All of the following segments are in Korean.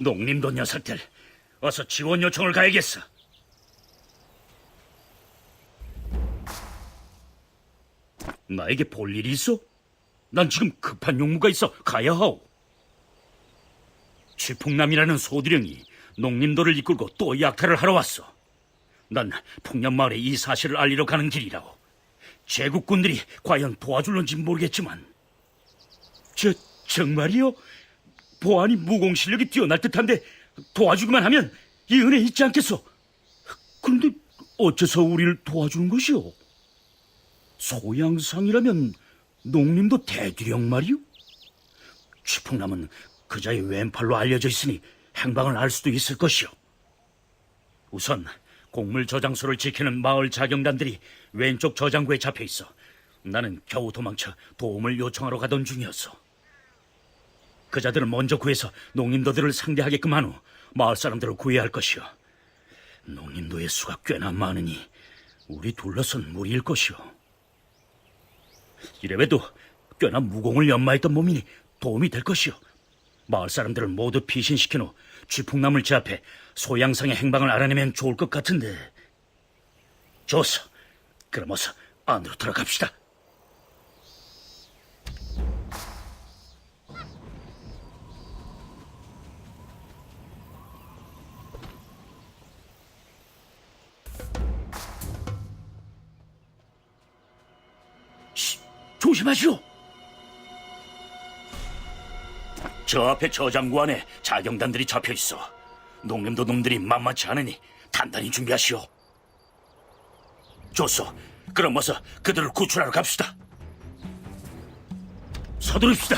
농림도 녀석들, 어서 지원 요청을 가야겠어. 나에게 볼 일이 있어? 난 지금 급한 용무가 있어 가야 하오. 취풍남이라는 소두령이 농림도를 이끌고 또 약탈을 하러 왔어. 난 풍년마을에 이 사실을 알리러 가는 길이라고. 제국군들이 과연 도와줄런지 모르겠지만. 저, 정말이요? 보안이 무공 실력이 뛰어날 듯한데 도와주기만 하면 이 은혜 있지 않겠소? 그런데 어째서 우리를 도와주는 것이오? 소양상이라면 농림도 대두령 말이오? 취풍남은 그자의 왼팔로 알려져 있으니 행방을 알 수도 있을 것이오. 우선 곡물 저장소를 지키는 마을 자경단들이 왼쪽 저장고에 잡혀 있어. 나는 겨우 도망쳐 도움을 요청하러 가던 중이었어. 그 자들을 먼저 구해서 농림도들을 상대하게끔 한 후 마을 사람들을 구해야 할 것이오. 농림도의 수가 꽤나 많으니 우리 둘러선 무리일 것이오. 이래봬도 꽤나 무공을 연마했던 몸이니 도움이 될 것이오. 마을 사람들을 모두 피신시킨 후 쥐풍남을 제압해 소양상의 행방을 알아내면 좋을 것 같은데. 좋소. 그럼 어서 안으로 들어갑시다. 조심하시오. 저 앞에 저장고 안에 자경단들이 잡혀 있어. 농림도 놈들이 만만치 않으니 단단히 준비하시오. 좋소. 그럼 어서 그들을 구출하러 갑시다. 서두릅시다.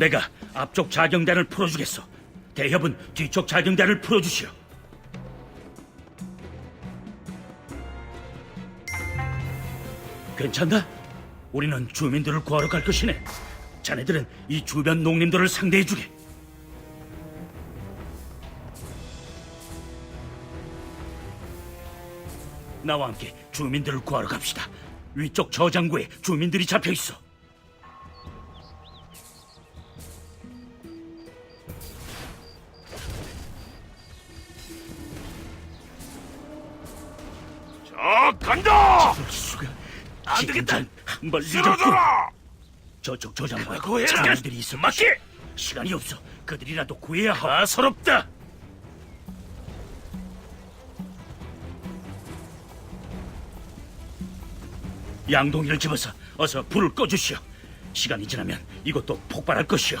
내가 앞쪽 자경단을 풀어주겠어. 대협은 뒤쪽 자경단을 풀어주시오. 괜찮나? 우리는 주민들을 구하러 갈 것이네. 자네들은 이 주변 농림들을 상대해주게. 나와 함께 주민들을 구하러 갑시다. 위쪽 저장고에 주민들이 잡혀 있어. 간다! 수가 안 되겠다. 한발. 쓰러져라! 저쪽 저장고에 구해라. 장관들이 있어. 맞게! 시간이 없어. 그들이라도 구해야 하오. 가서롭다! 양동이를 집어서 어서 불을 꺼주시오. 시간이 지나면 이것도 폭발할 것이오.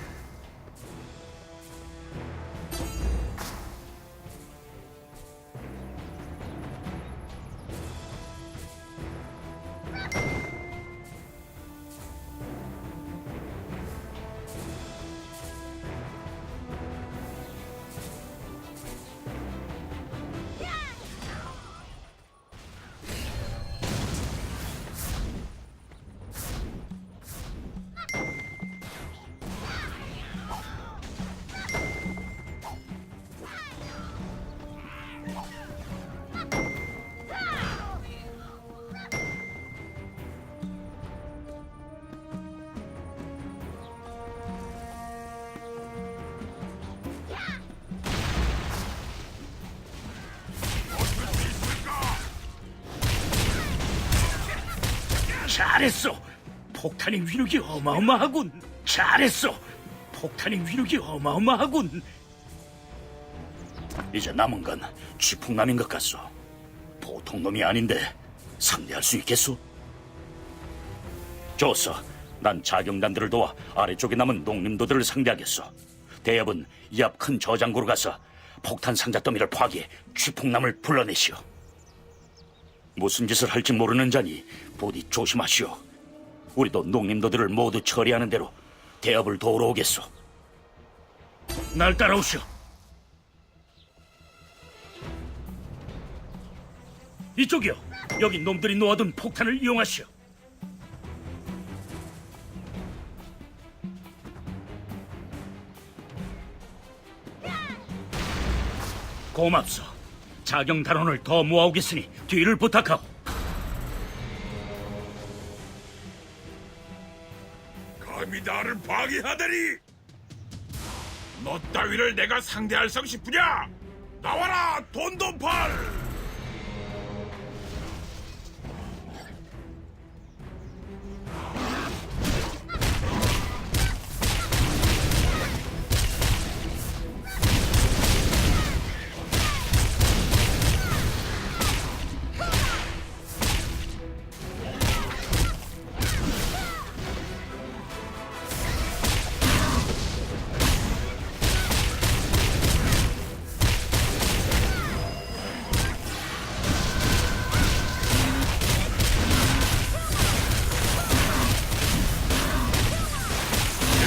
잘했어. 폭탄의 위력이 어마어마하군. 잘했어. 폭탄의 위력이 어마어마하군. 이제 남은 건 쥐풍남인 것 같소. 보통 놈이 아닌데 상대할 수 있겠소? 좋소. 난 자경단들을 도와 아래쪽에 남은 농림도들을 상대하겠어. 대엽은 이 앞 큰 저장고로 가서 폭탄 상자 더미를 파괴해 취풍남을 불러내시오. 무슨 짓을 할지 모르는 자니 부디 조심하시오. 우리도 농림도들을 모두 처리하는 대로 대업을 도우러 오겠소. 날 따라오시오. 이쪽이요. 여기 놈들이 놓아둔 폭탄을 이용하시오. 고맙소. 자경 단원을 더 모아오겠으니 뒤를 부탁하오. 감히 나를 방해하다니! 너 따위를 내가 상대할 성 싶으냐? 나와라, 돈돈팔!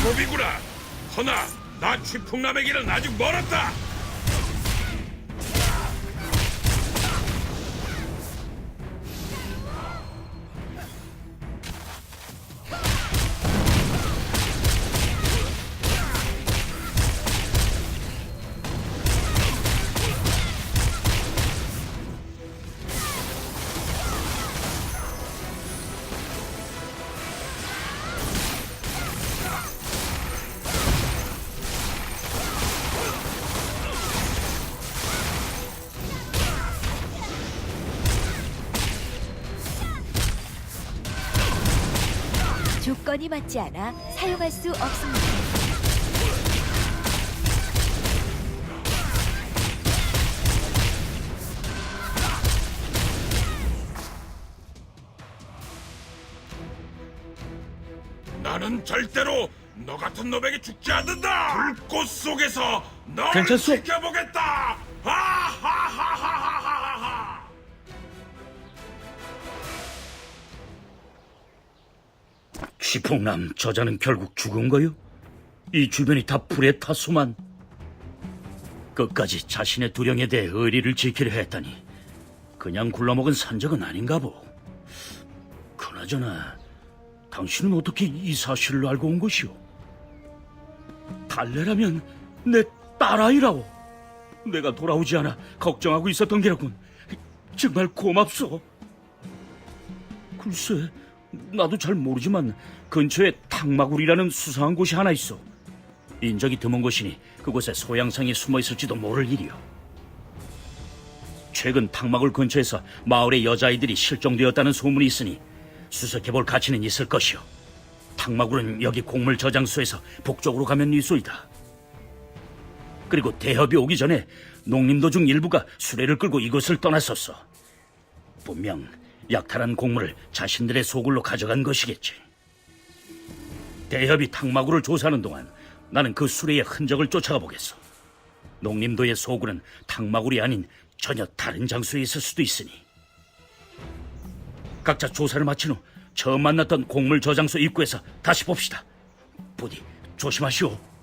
제법이구나. 허나, 나 취풍남에게는 아직 멀었다. 건이 맞지 않아 사용할 수 없습니다. 나는 절대로 너 같은 놈에게 죽지 않는다. 불꽃 속에서 널 괜찮소? 지켜보겠다. 취풍남 저자는 결국 죽은 거요? 이 주변이 다 불에 탔소만. 끝까지 자신의 두령에 대해 의리를 지키려 했다니 그냥 굴러먹은 산적은 아닌가 보. 그나저나 당신은 어떻게 이 사실을 알고 온 것이오? 달래라면 내 딸아이라오. 내가 돌아오지 않아 걱정하고 있었던 게라군. 정말 고맙소. 글쎄, 나도 잘 모르지만 근처에 탕마굴이라는 수상한 곳이 하나 있어. 인적이 드문 곳이니 그곳에 소양상이 숨어 있을지도 모를 일이오. 최근 탕마굴 근처에서 마을의 여자아이들이 실종되었다는 소문이 있으니 수색해볼 가치는 있을 것이오. 탕마굴은 여기 곡물 저장소에서 북쪽으로 가면 있소이다. 그리고 대협이 오기 전에 농림도 중 일부가 수레를 끌고 이곳을 떠났었어. 분명 약탈한 곡물을 자신들의 소굴로 가져간 것이겠지. 대협이 탕마구를 조사하는 동안 나는 그 수레의 흔적을 쫓아가 보겠어. 농림도의 소굴은 탕마굴이 아닌 전혀 다른 장소에 있을 수도 있으니. 각자 조사를 마친 후 처음 만났던 곡물 저장소 입구에서 다시 봅시다. 부디 조심하시오.